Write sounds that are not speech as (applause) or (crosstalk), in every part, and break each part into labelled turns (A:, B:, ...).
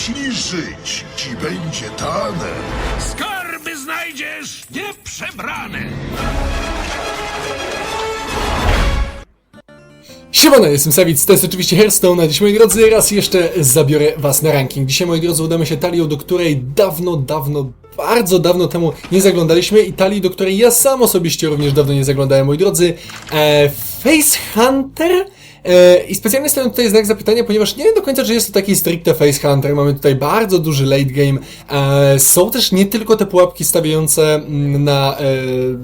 A: Jeśli żyć ci będzie dane,
B: Skarby znajdziesz nieprzebrane.
C: Siemano, jestem Sawic, to jest oczywiście Hearthstone, a dziś moi drodzy raz jeszcze zabiorę was na ranking. Dzisiaj moi drodzy udamy się talią, do której dawno, dawno, bardzo dawno temu nie zaglądaliśmy i talii, do której ja sam osobiście również dawno nie zaglądałem, moi drodzy. E, Face Hunter? E, I specjalnie stawiam tutaj znak zapytania, ponieważ nie wiem do końca, czy jest to taki stricte Face Hunter. Mamy tutaj bardzo duży late game. E, są też nie tylko te pułapki stawiające mm, na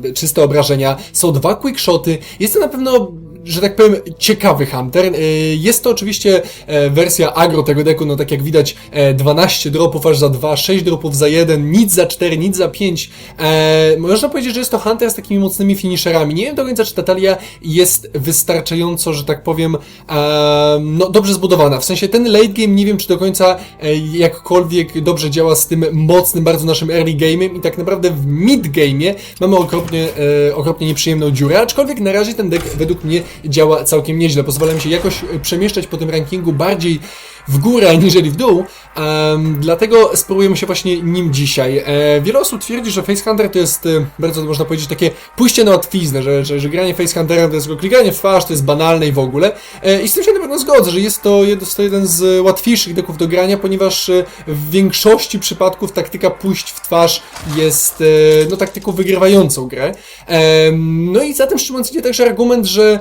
C: e, czyste obrażenia, są dwa quickshoty. Jest to na pewno że tak powiem, ciekawy Hunter. Y, Jest to oczywiście e, wersja agro tego deku, no tak jak widać, e, 12 dropów aż za 2, 6 dropów za 1, nic za 4, nic za 5. E, można powiedzieć, że jest to Hunter z takimi mocnymi finisherami. Nie wiem do końca, czy ta talia jest wystarczająco, że tak powiem, e, no dobrze zbudowana. W sensie ten late game nie wiem, czy do końca e, jakkolwiek dobrze działa z tym mocnym bardzo naszym early game'em i tak naprawdę w mid game'ie mamy okropnie, e, okropnie nieprzyjemną dziurę, aczkolwiek na razie ten deck według mnie działa całkiem nieźle. Pozwala mi się jakoś e, przemieszczać po tym rankingu bardziej w górę (laughs) aniżeli w dół, dlatego spróbujemy się właśnie nim dzisiaj. E, wiele osób twierdzi, że Facehunter to jest e, bardzo, można powiedzieć, takie pójście na łatwiznę, że, że, że granie Facehunterem to jest tylko klikanie w twarz, to jest banalne i w ogóle. E, I z tym się na pewno zgodzę, że jest to, jeden z łatwiejszych deków do grania, ponieważ w większości przypadków taktyka pójść w twarz jest no, taktyką wygrywającą grę. No i za tym szczególnie też argument, że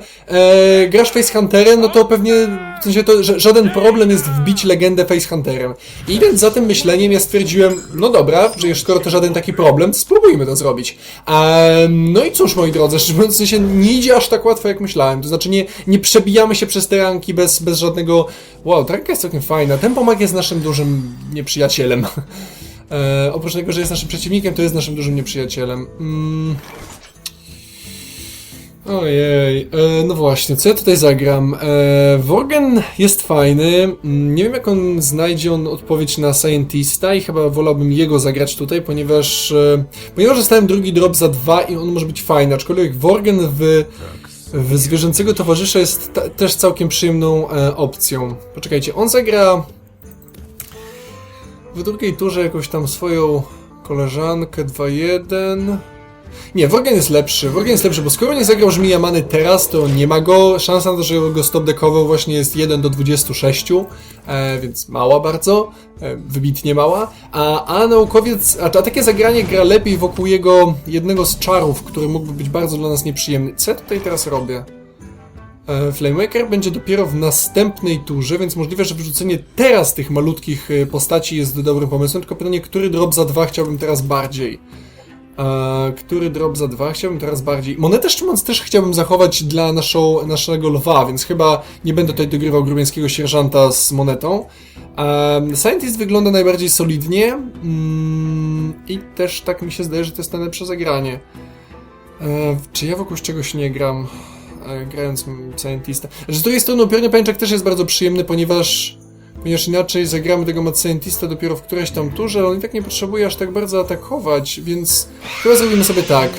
C: grasz Facehunterem, no to pewnie w sensie to, że żaden problem jest wbić legendę Facehunterem. I idąc za tym myśleniem, ja stwierdziłem, no dobra, że skoro to żaden taki problem, to spróbujmy to zrobić. No i cóż, moi drodzy, (laughs) szczerze mówiąc, sensie nie idzie aż tak łatwo, jak myślałem. To znaczy nie, nie przebijamy się przez te ranki bez, bez żadnego... Wow, ta ranka jest całkiem fajna. Tempomag jest naszym dużym nieprzyjacielem. (laughs) E, oprócz tego, że jest naszym przeciwnikiem, to jest naszym dużym nieprzyjacielem. Mm. Ojej, e, no właśnie, co ja tutaj zagram? E, Worgen jest fajny, mm, nie wiem jak on znajdzie on odpowiedź na Scientista i chyba wolałbym jego zagrać tutaj, ponieważ e, ponieważ dostałem drugi drop za dwa i on może być fajny, aczkolwiek Worgen w, w Zwierzęcego Towarzysza jest ta, też całkiem przyjemną e, opcją. Poczekajcie, on zagra w drugiej turze jakąś tam swoją koleżankę 2-1. Nie, Worgen jest lepszy. Worgen jest lepszy, bo skoro nie zagrał Żmija Many teraz, to nie ma go. Szansa na to, że go stopdeckował właśnie jest 1 do 26, e, więc mała bardzo, e, wybitnie mała. A, a naukowiec, a, a takie zagranie gra lepiej wokół jego jednego z czarów, który mógłby być bardzo dla nas nieprzyjemny. Co ja tutaj teraz robię? E, Flamemaker będzie dopiero w następnej turze, więc możliwe, że wyrzucenie teraz tych malutkich e, postaci jest dobrym pomysłem, tylko pytanie, który drop za dwa chciałbym teraz bardziej? E, który drop za dwa chciałbym teraz bardziej? Monetę szczerze też chciałbym zachować dla naszą, naszego lwa, więc chyba nie będę tutaj dogrywał grubieńskiego sierżanta z monetą. E, Scientist wygląda najbardziej solidnie mm, i też tak mi się zdaje, że to jest najlepsze zagranie. E, czy ja wokół czegoś nie gram? e, grając Scientista. Z drugiej strony Upiorny Pęczek też jest bardzo przyjemny, ponieważ ponieważ inaczej zagramy tego Mad Scientista dopiero w którejś tam turze, on i tak nie potrzebuje aż tak bardzo atakować, więc chyba zrobimy sobie tak.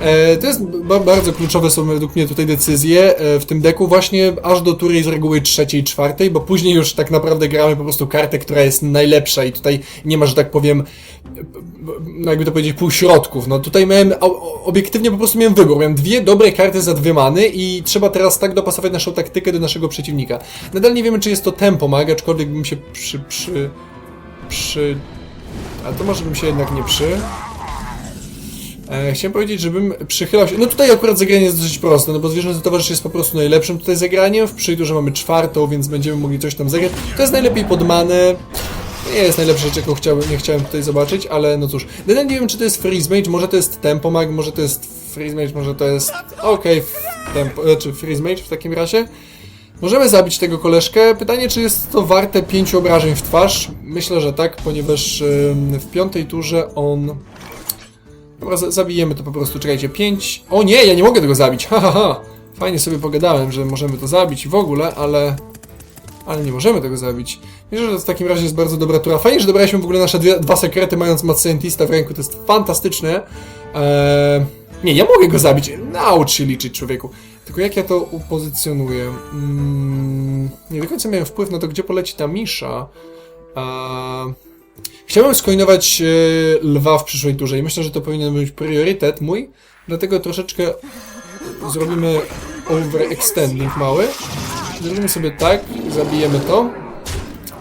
C: E, to jest ba bardzo kluczowe są według mnie tutaj decyzje e, w tym deku właśnie aż do tury z reguły trzeciej, czwartej, bo później już tak naprawdę gramy po prostu kartę, która jest najlepsza i tutaj nie ma, że tak powiem, no jakby to powiedzieć, półśrodków. No tutaj miałem, obiektywnie po prostu miałem wybór. Miałem dwie dobre karty za dwie many i trzeba teraz tak dopasować naszą taktykę do naszego przeciwnika. Nadal nie wiemy, czy jest to tempo mag, aczkolwiek bym się przy, przy, przy... A to może bym się jednak nie przy... E, chciałem powiedzieć, żebym przychylał się. No tutaj akurat zagranie jest dosyć proste, no bo zwierzę towarzysz jest po prostu najlepszym tutaj zagraniem. W przyjdu, mamy czwartą, więc będziemy mogli coś tam zagrać. To jest najlepiej pod manę. Nie jest najlepsza rzecz, jaką chciałbym, nie chciałem tutaj zobaczyć, ale no cóż. Nadal nie wiem, czy to jest Freeze Mage, może to jest Tempo Mag, może to jest Freeze Mage, może to jest... Okej, okay, tempo, czy Freeze Mage w takim razie. Możemy zabić tego koleżkę. Pytanie, czy jest to warte pięciu obrażeń w twarz? Myślę, że tak, ponieważ w piątej turze on... Dobra, za- zabijemy to po prostu, czekajcie, pięć... O nie, ja nie mogę tego zabić, ha ha ha! Fajnie sobie pogadałem, że możemy to zabić w ogóle, ale... Ale nie możemy tego zabić. Myślę, że w takim razie jest bardzo dobra tura. Fajnie, że dobraliśmy w ogóle nasze dwie, dwa sekrety, mając Mad Scientista w ręku, to jest fantastyczne. Eee... Nie, ja mogę go zabić. Naucz się liczyć, człowieku. Tylko jak ja to upozycjonuję? Mm, nie do końca miałem wpływ na to, gdzie poleci ta misza. A... Chciałbym skoinować e, lwa w przyszłej turze i myślę, że to powinien być priorytet mój, dlatego troszeczkę zrobimy overextending mały. Zrobimy sobie tak, zabijemy to.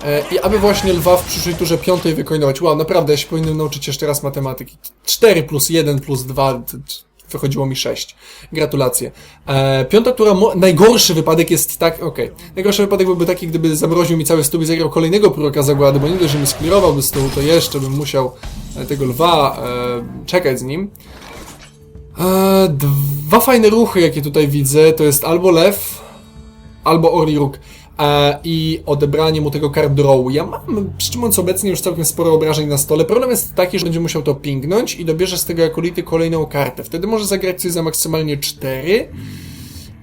C: E, I aby właśnie lwa w przyszłej turze piątej wykoinować. Wow, naprawdę, ja się powinienem nauczyć jeszcze raz matematyki. 4 plus 1 plus 2, t- t- wychodziło mi 6. Gratulacje. E, piąta tura, najgorszy wypadek jest tak, okej. Najgorszy wypadek byłby taki, gdyby zamroził mi cały stół i zagrał kolejnego proroka zagłady, bo nie dość, że mi sklirowałby stół, to jeszcze bym musiał e, tego lwa e, czekać z nim. E, dwa fajne ruchy, jakie tutaj widzę, to jest albo lew, albo Oriruk e, i odebranie mu tego card drawu. Ja mam, przy czym mówiąc obecnie już całkiem sporo obrażeń na stole. Problem jest taki, że będzie musiał to pingnąć i dobierze z tego akolity kolejną kartę. Wtedy może zagrać coś za maksymalnie 4.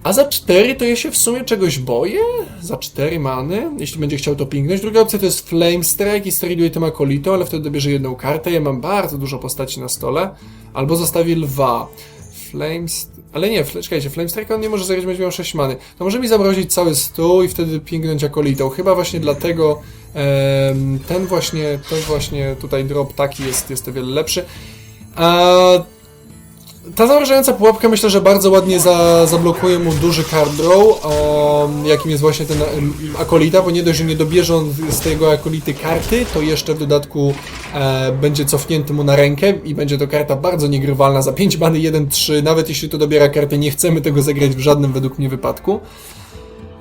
C: A za 4 to ja się w sumie czegoś boję? Za 4 many, jeśli będzie chciał to pingnąć. Druga opcja to jest Flame Strike i straduje tym akolito, ale wtedy dobierze jedną kartę. Ja mam bardzo dużo postaci na stole. Albo zostawi lwa. Flames... Ale nie, czekajcie, Flame Strike on nie może zagrać, będzie miał 6 many. To może mi zamrozić cały stół i wtedy pingnąć akolitą. Chyba właśnie dlatego ten właśnie, ten właśnie tutaj drop taki jest, jest o wiele lepszy. A ta zamrażająca pułapka myślę, że bardzo ładnie za, zablokuje mu duży card draw, um, jakim jest właśnie ten akolita, bo nie dość, że nie dobierze on z tego akolity karty, to jeszcze w dodatku e, będzie cofnięty mu na rękę i będzie to karta bardzo niegrywalna za 5 bany 1-3, nawet jeśli to dobiera kartę, nie chcemy tego zagrać w żadnym według mnie wypadku.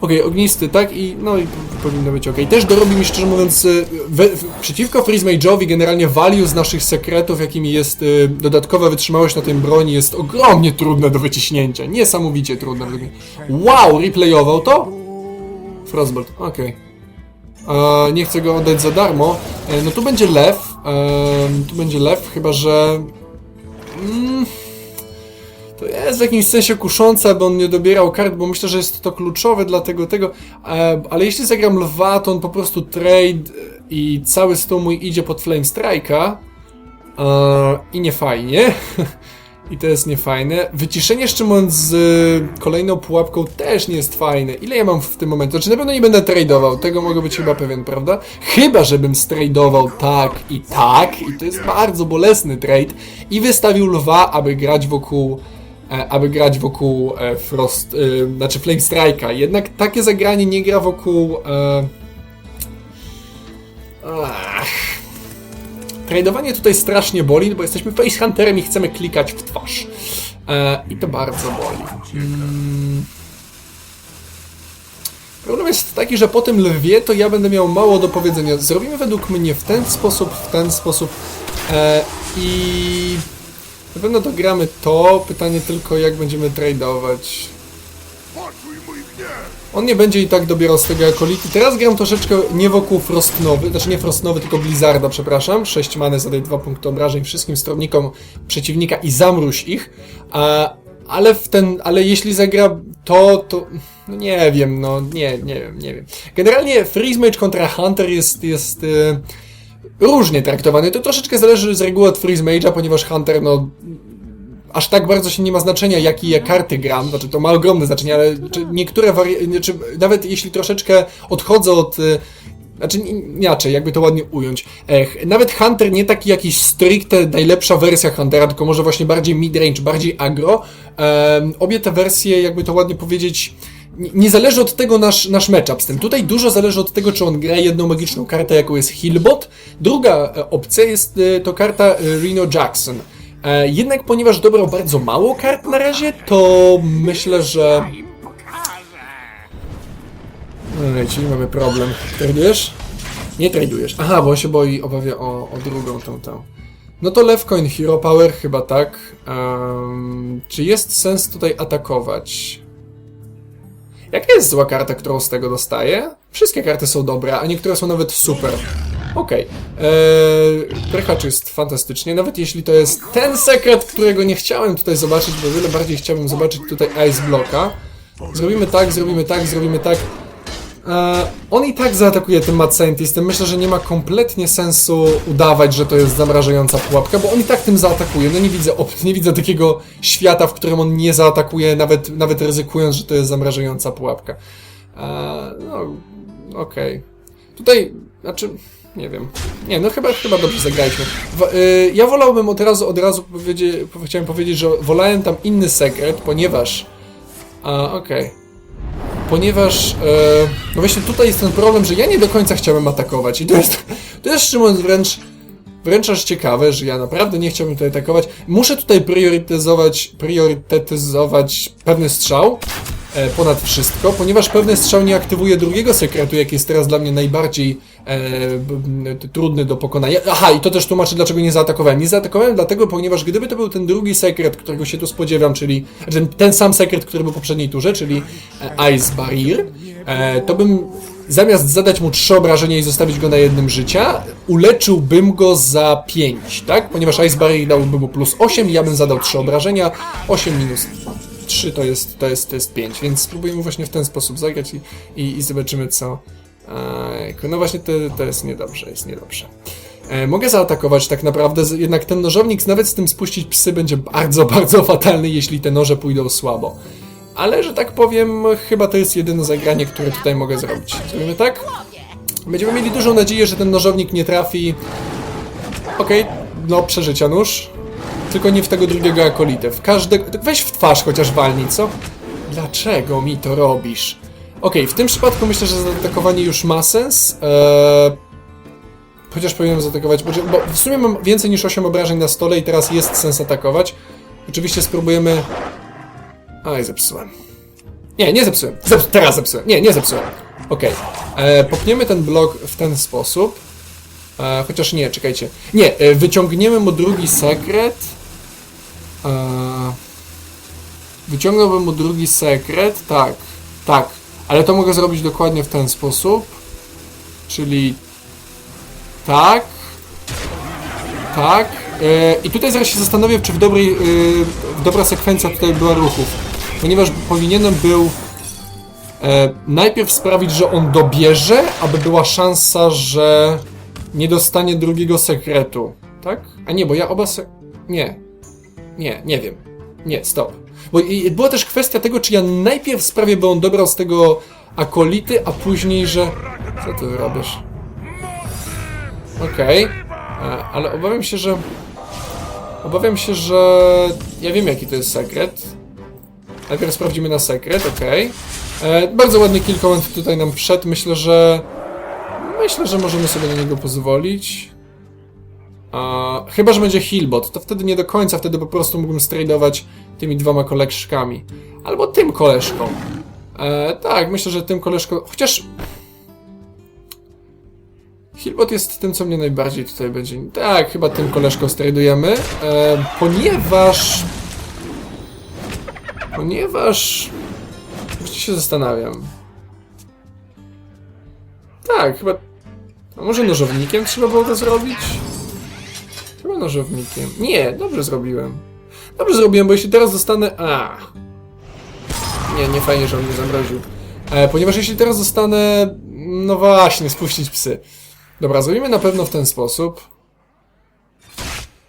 C: Okej, ognisty, tak? I no i powinno być ok. Też dorobi mi szczerze mówiąc, y, we, w, przeciwko Freeze Mage'owi generalnie value z naszych sekretów, jakimi jest y, dodatkowa wytrzymałość na tej broni, jest ogromnie trudne do wyciśnięcia. Niesamowicie mnie. Wow, replayował to? Frostbolt, okej. E, Nie chcę go oddać za darmo. E, No tu będzie lew. e, Tu będzie lew, chyba że... Mm, to jest w jakimś sensie kuszące, aby on nie dobierał kart, bo myślę, że jest to kluczowe dla tego, tego. Ale jeśli zagram lwa, to on po prostu trade e, i cały stół mój idzie pod Flame Strike'a e, i nie fajnie. (laughs) I to jest niefajne. Wyciszenie jeszcze mówiąc z e, kolejną pułapką też nie jest fajne. Ile ja mam w tym momencie? Znaczy na pewno nie będę tradeował, tego mogę być chyba pewien, prawda? Chyba, żebym stradeował tak i tak, i to jest bardzo bolesny trade, i wystawił lwa, aby grać wokół aby grać wokół e, Frost, e, znaczy Flame Strike'a. Jednak takie zagranie nie gra wokół e, ach. Tradowanie tutaj strasznie boli, bo jesteśmy facehunterem i chcemy klikać w twarz. E, I to bardzo boli. Mm. Problem jest taki, że po tym lwie to ja będę miał mało do powiedzenia. Zrobimy według mnie w ten sposób, w ten sposób e, i na pewno dogramy to. Pytanie tylko jak będziemy tradeować. On nie będzie i tak dobierał z tego akolity. Teraz gram troszeczkę nie wokół Frostnowy, znaczy nie Frostnowy, tylko Blizzarda, przepraszam. 6 many, zadaj 2 punkty obrażeń wszystkim stronnikom przeciwnika i zamróź ich. A, ale w ten, ale jeśli zagra to, to no nie wiem, no nie, nie wiem, nie wiem. Generalnie Freeze Mage kontra Hunter jest, jest e, różnie traktowany. To troszeczkę zależy z reguły od Freeze Mage'a, ponieważ Hunter, no aż tak bardzo się nie ma znaczenia, jakie ja karty gram, znaczy to ma ogromne znaczenie, ale niektóre warianty, czy nawet jeśli troszeczkę odchodzę od y, znaczy in- inaczej, jakby to ładnie ująć. Ech, nawet Hunter nie taki jakiś stricte najlepsza wersja Huntera, tylko może właśnie bardziej midrange, bardziej agro. Em, obie te wersje, jakby to ładnie powiedzieć, nie- zależy od tego nasz, nasz matchup z tym. Tutaj dużo zależy od tego, czy on gra jedną magiczną kartę, jaką jest Healbot. Druga e, opcja jest e, to karta e, Reno Jackson. Jednak ponieważ dobrał bardzo mało kart na razie, to myślę, że... Okej, czyli mamy problem. Tradujesz? Nie tradujesz. Aha, bo on się boi, obawia o, o drugą tą, tą. No to Left Coin Hero Power chyba tak. Em, czy jest sens tutaj atakować? Jaka jest zła karta, którą z tego dostaję? Wszystkie karty są dobre, a niektóre są nawet super. Okej. Okay. Prychacz jest fantastycznie, nawet jeśli to jest ten sekret, którego nie chciałem tutaj zobaczyć, bo wiele bardziej chciałbym zobaczyć tutaj Ice Blocka. Zrobimy tak, zrobimy tak, zrobimy tak. E, on i tak zaatakuje tym Mad Scientistem. Myślę, że nie ma kompletnie sensu udawać, że to jest zamrażająca pułapka, bo on i tak tym zaatakuje. No nie widzę, nie widzę takiego świata, w którym on nie zaatakuje, nawet, nawet ryzykując, że to jest zamrażająca pułapka. E, no, okej. Tutaj, znaczy, Nie wiem. Nie, no chyba, chyba dobrze zagraliśmy. W, y, ja wolałbym od razu, od razu powiedzieć, chciałem powiedzieć, że wolałem tam inny sekret, ponieważ... A, okej. Ponieważ, e, no właśnie tutaj jest ten problem, że ja nie do końca chciałem atakować i to jest, to jest mówiąc wręcz, wręcz aż ciekawe, że ja naprawdę nie chciałbym tutaj atakować. Muszę tutaj priorytetyzować, priorytetyzować pewny strzał e, ponad wszystko, ponieważ pewny strzał nie aktywuje drugiego sekretu, jaki jest teraz dla mnie najbardziej e, trudny do pokonania. Aha, i to też tłumaczy, dlaczego nie zaatakowałem. Nie zaatakowałem dlatego, ponieważ gdyby to był ten drugi sekret, którego się tu spodziewam, czyli ten, ten sam sekret, który był w poprzedniej turze, czyli e, Ice Barrier, e, to bym zamiast zadać mu 3 obrażenia i zostawić go na jednym życia, uleczyłbym go za 5, tak? Ponieważ Ice Barrier dałby mu plus 8, ja bym zadał 3 obrażenia, 8 minus 3 to jest, to jest, to jest 5, więc spróbujemy właśnie w ten sposób zagrać i, i, i zobaczymy co. No właśnie to, to jest niedobrze, jest niedobrze. E, mogę zaatakować tak naprawdę, jednak ten nożownik nawet z tym spuścić psy będzie bardzo, (laughs) bardzo fatalny, jeśli te noże pójdą słabo. Ale, że tak powiem, chyba to jest jedyne zagranie, które tutaj mogę zrobić. Zrobimy tak? Będziemy mieli dużą nadzieję, że ten nożownik nie trafi. Okej, no przeżycia nóż. Tylko nie w tego drugiego akolitę. W każdego. Weź w twarz chociaż walnij, co? Dlaczego mi to robisz? Okej, w tym przypadku myślę, że zaatakowanie już ma sens. Eee, chociaż powinienem zaatakować, bo, bo w sumie mam więcej niż 8 obrażeń na stole i teraz jest sens atakować. Oczywiście spróbujemy. Aj, zepsułem. Nie, nie zepsułem. Zeps teraz zepsułem. Nie, nie zepsułem. Okej. E, Popniemy ten blok w ten sposób. E, chociaż nie, czekajcie. Nie, e, wyciągniemy mu drugi sekret. E, wyciągnąłbym mu drugi sekret. Tak, tak. Ale to mogę zrobić dokładnie w ten sposób. Czyli tak. Tak. E, I tutaj zaraz się zastanowię, czy w dobrej, e, dobra sekwencja tutaj była ruchów. Ponieważ powinienem był e, najpierw sprawić, że on dobierze, aby była szansa, że nie dostanie drugiego sekretu. Tak? A nie, bo ja oba se... Nie. Nie, nie wiem. Nie, stop. Bo była też kwestia tego, czy ja najpierw sprawię, by on dobrał z tego akolity, a później, że... Co ty robisz? Okej. E, Ale obawiam się, że... Obawiam się, że... Ja wiem, jaki to jest sekret. Najpierw sprawdzimy na sekret, okej. E, Bardzo ładny kill comment tutaj nam wszedł. Myślę, że... Myślę, że możemy sobie na niego pozwolić. A, chyba, że będzie healbot, to wtedy nie do końca, wtedy po prostu mógłbym stradować tymi dwoma koleżkami. Albo tym koleżką. E, tak, myślę, że tym koleżką... Chociaż... Healbot jest tym, co mnie najbardziej tutaj będzie... Tak, chyba tym koleżką stradujemy, e, ponieważ... Ponieważ... Właśnie się zastanawiam. Tak, chyba... A może nożownikiem trzeba było to zrobić? Chyba nożownikiem. Nie, dobrze zrobiłem. Dobrze zrobiłem, bo jeśli teraz dostanę... A. Nie, nie fajnie, że on mnie zamroził. E, ponieważ jeśli teraz dostanę... No właśnie, spuścić psy. Dobra, zrobimy na pewno w ten sposób.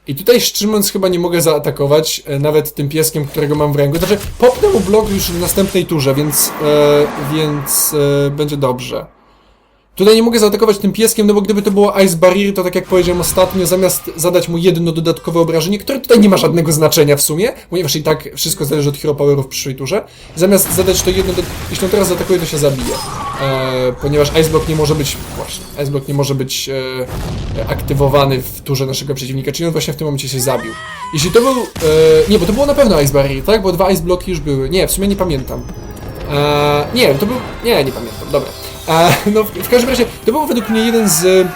C: I tutaj szczerze mówiąc chyba nie mogę zaatakować e, nawet tym pieskiem, którego mam w ręku. Znaczy, popnę mu blok już w następnej turze, więc, e, więc e, będzie dobrze. Tutaj nie mogę zaatakować tym pieskiem, no bo gdyby to było Ice Barrier, to tak jak powiedziałem ostatnio, zamiast zadać mu jedno dodatkowe obrażenie, które tutaj nie ma żadnego znaczenia w sumie, ponieważ i tak wszystko zależy od Hero Powerów w przyszłej turze, zamiast zadać to jedno, do... jeśli on teraz zaatakuje, to się zabije. E, ponieważ Ice Block nie może być, właśnie, Ice Block nie może być e, aktywowany w turze naszego przeciwnika, czyli on właśnie w tym momencie się zabił. Jeśli to był, e, nie, bo to było na pewno Ice Barrier, tak? Bo dwa Ice Blocki już były. Nie, w sumie nie pamiętam. E, nie, to był. Nie, nie pamiętam, dobra. E, no, w, w każdym razie, to był według mnie jeden z e,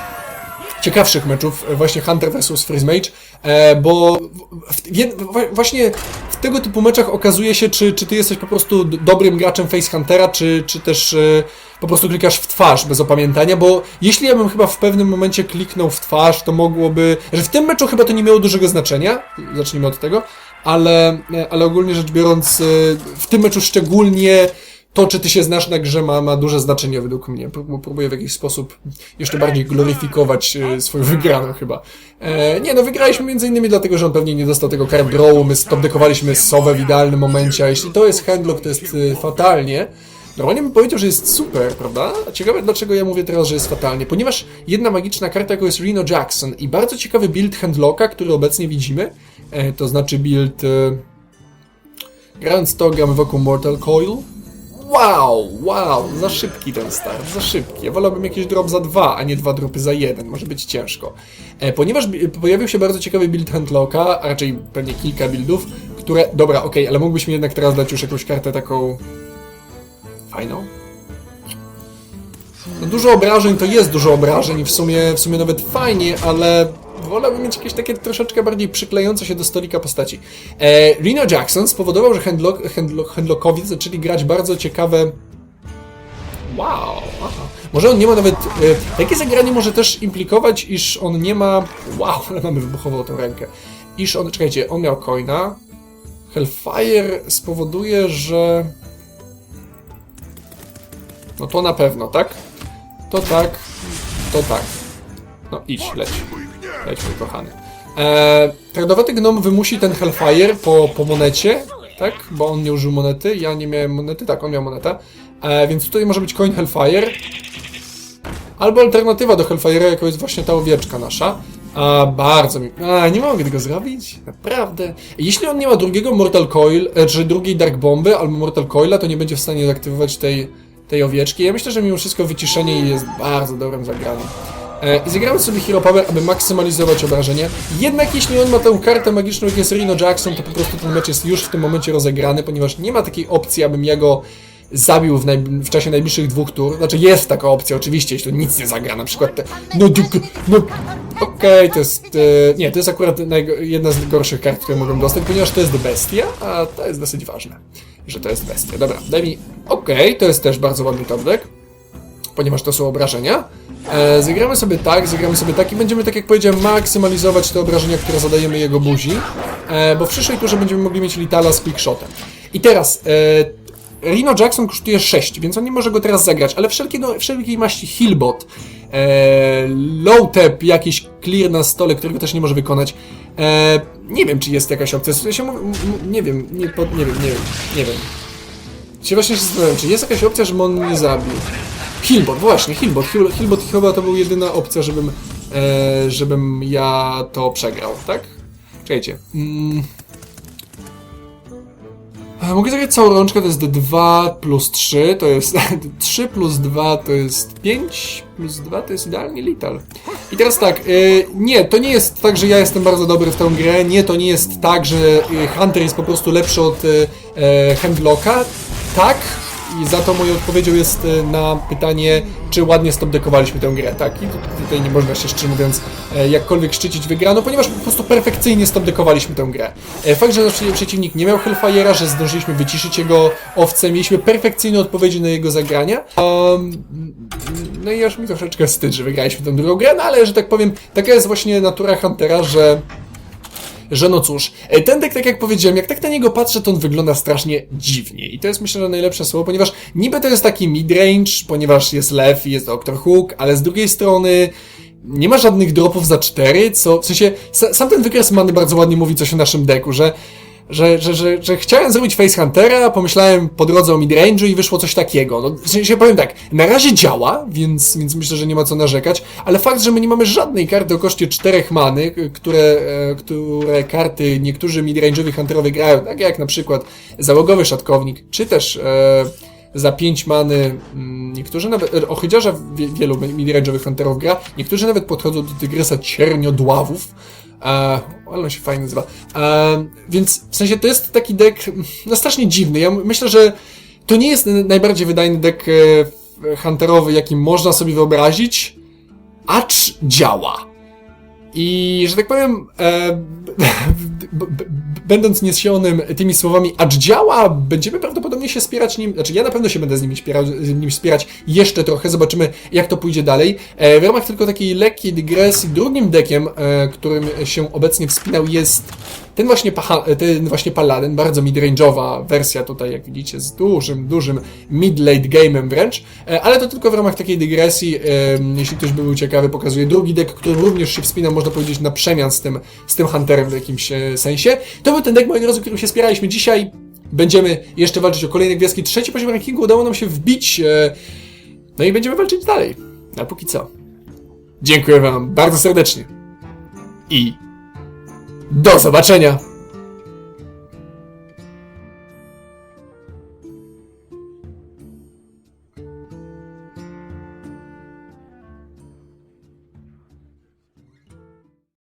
C: ciekawszych meczów, e, właśnie Hunter vs Freeze Mage, e, bo w, w, właśnie w tego typu meczach okazuje się, czy, czy ty jesteś po prostu dobrym graczem Face Huntera, czy, czy też po prostu klikasz w twarz bez opamiętania, bo jeśli ja bym chyba w pewnym momencie kliknął w twarz, to mogłoby, że w tym meczu chyba to nie miało dużego znaczenia, zacznijmy od tego, ale, ale ogólnie rzecz biorąc, w tym meczu szczególnie to, czy ty się znasz na grze, ma, ma duże znaczenie według mnie. Prób- Próbuję w jakiś sposób jeszcze bardziej gloryfikować e, swoją wygraną chyba. E, nie, no wygraliśmy między innymi dlatego, że on pewnie nie dostał tego card drawu, my stopdekowaliśmy Sowę w idealnym momencie, a jeśli to jest handlock, to jest e, fatalnie. Normalnie bym powiedział, że jest super, prawda? Ciekawe, dlaczego ja mówię teraz, że jest fatalnie. Ponieważ jedna magiczna karta, jaką jest Reno Jackson i bardzo ciekawy build Handlocka, który obecnie widzimy, e, to znaczy build... E, grając 100 gramy wokół Mortal Coil. Wow, wow, za szybki ten start, za szybki. Ja wolałbym jakiś drop za dwa, a nie dwa dropy za jeden, może być ciężko. E, ponieważ pojawił się bardzo ciekawy build Handlocka, a raczej pewnie kilka buildów, które... Dobra, okej, ale mógłbyś mi jednak teraz dać już jakąś kartę taką... fajną? No dużo obrażeń to jest dużo obrażeń i w sumie, w sumie nawet fajnie, ale wolałbym mieć jakieś takie troszeczkę bardziej przyklejające się do stolika postaci. E, Reno Jackson spowodował, że Handlock, Handlock, zaczęli grać bardzo ciekawe... Wow, aha. Może on nie ma nawet... E, takie zagranie może też implikować, iż on nie ma... Wow, (laughs) ale mamy wybuchową tę rękę. Iż on... Czekajcie, on miał coina. Hellfire spowoduje, że... No to na pewno, tak? To tak, to tak. No idź, leć. Leć, mój kochany. Eee, tradowaty gnom wymusi ten Hellfire po, po monecie, tak? Bo on nie użył monety, ja nie miałem monety, tak, on miał monetę. Eee, więc tutaj może być coin Hellfire. Albo alternatywa do Hellfire'a, jaką jest właśnie ta owieczka nasza. A, bardzo mi... A, nie mogę tego zrobić? Naprawdę. Jeśli on nie ma drugiego Mortal Coil, e, czy drugiej Dark Bomby, albo Mortal Coila, to nie będzie w stanie zaktywować tej, tej owieczki. Ja myślę, że mimo wszystko wyciszenie jest bardzo dobrym zagraniem. E, I zagramy sobie Hero Power, aby maksymalizować obrażenie. Jednak jeśli on ma tę kartę magiczną, jak jest Reno Jackson, to po prostu ten mecz jest już w tym momencie rozegrany, ponieważ nie ma takiej opcji, abym ja go zabił w, w czasie najbliższych dwóch tur. Znaczy jest taka opcja oczywiście, jeśli nic nie zagra, na przykład te... No, dik- no okej, to jest... E, nie, to jest akurat jedna z gorszych kart, które mogłem dostać, ponieważ to jest bestia, a to jest dosyć ważne, że to jest bestia. Dobra, daj mi... Okej, to jest też bardzo ładny top deck ponieważ to są obrażenia. E, zagramy sobie tak, zagramy sobie tak i będziemy, tak jak powiedziałem, maksymalizować te obrażenia, które zadajemy jego buzi, e, bo w przyszłej turze będziemy mogli mieć Litala z quickshotem. I teraz, e, Reno Jackson kosztuje 6, więc on nie może go teraz zagrać, ale wszelkiego, wszelkiej maści healbot, e, low tap, jakiś clear na stole, którego też nie może wykonać. E, nie wiem, czy jest jakaś opcja, nie wiem, nie, po, nie wiem, nie wiem, nie wiem. Się właśnie się zastanawiam, czy jest jakaś opcja, żeby on mnie zabił. Hillbot, właśnie, Hillbot. Hill- Hillbot chyba to była jedyna opcja, żebym, e, żebym ja to przegrał, tak? Czekajcie. Mm. E, Mogę zagrać całą rączkę, to jest 2 plus 3, to jest (laughs) 3 plus 2 to jest 5 plus 2 to jest idealnie lethal. I teraz tak, e, nie, to nie jest tak, że ja jestem bardzo dobry w tę grę, nie, to nie jest tak, że e, Hunter jest po prostu lepszy od e, Handlocka, tak, i za to moją odpowiedzią jest e, na pytanie, czy ładnie stopdekowaliśmy tę grę, tak? I tu- tutaj nie można się szczerze mówiąc e, jakkolwiek szczycić wygraną, ponieważ po prostu perfekcyjnie stopdekowaliśmy tę grę. E, Fakt, że nasz przeciwnik nie miał Hellfire'a, że zdążyliśmy wyciszyć jego owce, mieliśmy perfekcyjne odpowiedzi na jego zagrania. Um, no i aż mi troszeczkę wstyd, że wygraliśmy tę drugą grę, no ale, że tak powiem, taka jest właśnie natura Huntera, że że no cóż, e, ten deck, tak jak powiedziałem, jak tak na niego patrzę, to on wygląda strasznie dziwnie. I to jest myślę, że najlepsze słowo, ponieważ niby to jest taki midrange, ponieważ jest Lew i jest Doctor Hook, ale z drugiej strony nie ma żadnych dropów za 4, co, w sensie, sa- sam ten wykres many bardzo ładnie mówi coś o naszym decku, że że, że, że, że chciałem zrobić Face Huntera, pomyślałem po drodze o midrange'u i wyszło coś takiego. No, w sensie powiem tak, na razie działa, więc, więc myślę, że nie ma co narzekać, ale fakt, że my nie mamy żadnej karty o koszcie czterech many, które, e, które karty niektórzy midrange'owi hunterowie grają, tak jak na przykład załogowy szatkownik, czy też e, za 5 many mm, niektórzy nawet, e, o chociaż wie, wielu midrange'owych hunterów gra, niektórzy nawet podchodzą do tygrysa ciernio-dławów, E, ale on się fajnie nazywa. E, więc w sensie to jest taki deck no strasznie dziwny. Ja myślę, że to nie jest najbardziej wydajny deck e, hunterowy, jaki można sobie wyobrazić, acz działa. I że tak powiem, e, będąc niesionym tymi słowami, acz działa, będziemy prawdopodobnie się spierać nim, znaczy ja na pewno się będę z nimi wspierał, z nim wspierać jeszcze trochę, zobaczymy jak to pójdzie dalej. E, w ramach tylko takiej lekkiej dygresji, drugim deckiem, e, którym się obecnie wspinał jest ten właśnie, ten właśnie Paladin, bardzo midrange'owa wersja tutaj, jak widzicie, z dużym, dużym mid-late game'em wręcz, e, ale to tylko w ramach takiej dygresji, jeśli ktoś by był ciekawy, pokazuję drugi deck, który również się wspinał, można powiedzieć, na przemian z tym, z tym Hunterem w jakimś e, sensie. To był ten deck, moi drodzy, którym się spieraliśmy dzisiaj. będziemy jeszcze walczyć o kolejne gwiazdki. Trzeci poziom rankingu udało nam się wbić. E, no i będziemy walczyć dalej. A póki co. Dziękuję Wam bardzo serdecznie. I do zobaczenia!